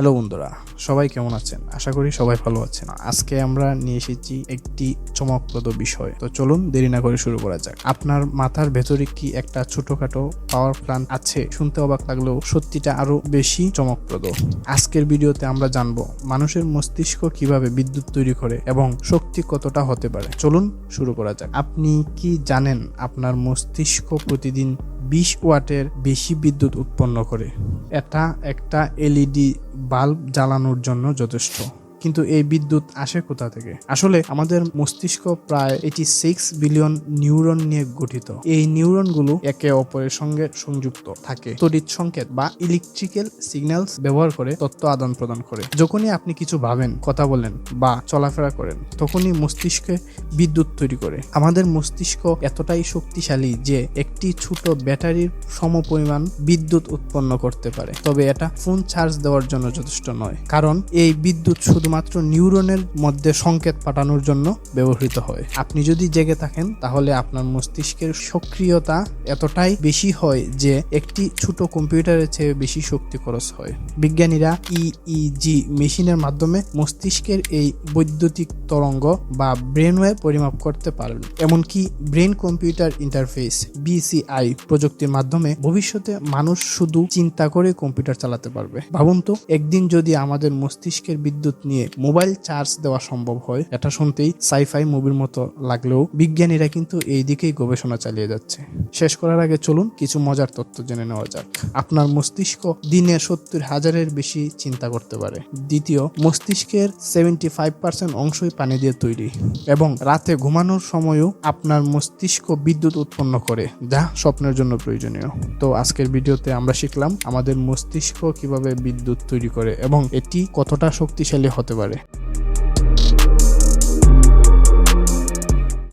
Hello বন্ধুরা, সবাই কেমন আছেন? আশা করি সবাই ভালো আছেন। আজকে আমরা নিয়ে এসেছি একটি চমকপ্রদ বিষয়। তো চলুন দেরি না করে শুরু করা যাক। আপনার মাথার ভেতরে কি একটা ছোটখাটো পাওয়ার প্ল্যান্ট আছে? শুনতে অবাক লাগলেও সত্যিটা আরও বেশি চমকপ্রদ। আজকের ভিডিওতে আমরা জানব মানুষের মস্তিষ্ক কীভাবে বিদ্যুৎ তৈরি করে এবং শক্তি কতটা হতে পারে। চলুন শুরু করা যাক। আপনি কি জানেন আপনার মস্তিষ্ক প্রতিদিন বিশ ওয়াটের বেশি বিদ্যুৎ উৎপন্ন করে। এটা একটা এলইডি বাল্ব জ্বালানোর জন্য যথেষ্ট। কিন্তু এই বিদ্যুৎ আসে কোথা থেকে? আসলে আমাদের মস্তিষ্ক প্রায় এটি সিক্স বিলিয়ন নিউরন নিয়ে গঠিত। এই নিউরনগুলো একে অপরের সঙ্গে সংযুক্ত থাকে। তড়িৎ সংকেত বা ইলেকট্রিক্যাল সিগন্যালস ব্যবহার করে তথ্য আদান প্রদান করে। যখনই আপনি কিছু ভাবেন, কথা বলেন বা চলাফেরা করেন, তখনই মস্তিষ্কে বিদ্যুৎ তৈরি করে। আমাদের মস্তিষ্ক এতটাই শক্তিশালী যে একটি ছোট ব্যাটারির সমপরিমাণ বিদ্যুৎ উৎপন্ন করতে পারে। তবে এটা ফোন চার্জ দেওয়ার জন্য যথেষ্ট নয়। কারণ এই বিদ্যুৎ শুধুমাত্র নিউরনের মধ্যে সংকেত পাঠানোর জন্য ব্যবহৃত হয়। আপনি যদি জেগে থাকেন, তাহলে আপনার মস্তিষ্কের সক্রিয়তা এতটাই বেশি হয় যে একটি ছোট কম্পিউটারের চেয়ে বেশি শক্তি খরচ হয়। বিজ্ঞানীরা ইইজি মেশিনের মাধ্যমে মস্তিষ্কের এই বৈদ্যুতিক তরঙ্গ বা ব্রেনওয়েভ পরিমাপ করতে পারবেন। এমনকি ব্রেন কম্পিউটার ইন্টারফেস বিসিআই প্রযুক্তির মাধ্যমে ভবিষ্যতে মানুষ শুধু চিন্তা করে কম্পিউটার চালাতে পারবে। ভাবুন তো, একদিন যদি আমাদের মস্তিষ্কের বিদ্যুৎ নিয়ে মোবাইল চার্জ দেওয়া সম্ভব হয়। এটা শুনতেই সাইফাই মুভির মতো লাগলেও বিজ্ঞানীরা কিন্তু এই দিকেই গবেষণা চালিয়ে যাচ্ছে। শেষ করার আগে চলুন কিছু মজার তথ্য জেনে নেওয়া যাক। আপনার মস্তিষ্ক দিনে সত্তর হাজারের বেশি চিন্তা করতে পারে। দ্বিতীয়, মস্তিষ্কের সেভেন্টি ফাইভ পার্সেন্ট অংশই পানি দিয়ে তৈরি এবং রাতে ঘুমানোর সময়ও আপনার মস্তিষ্ক বিদ্যুৎ উৎপন্ন করে, যা স্বপ্নের জন্য প্রয়োজনীয়। তো আজকের ভিডিওতে আমরা শিখলাম আমাদের মস্তিষ্ক কীভাবে বিদ্যুৎ তৈরি করে এবং এটি কতটা শক্তিশালী হতে পারে।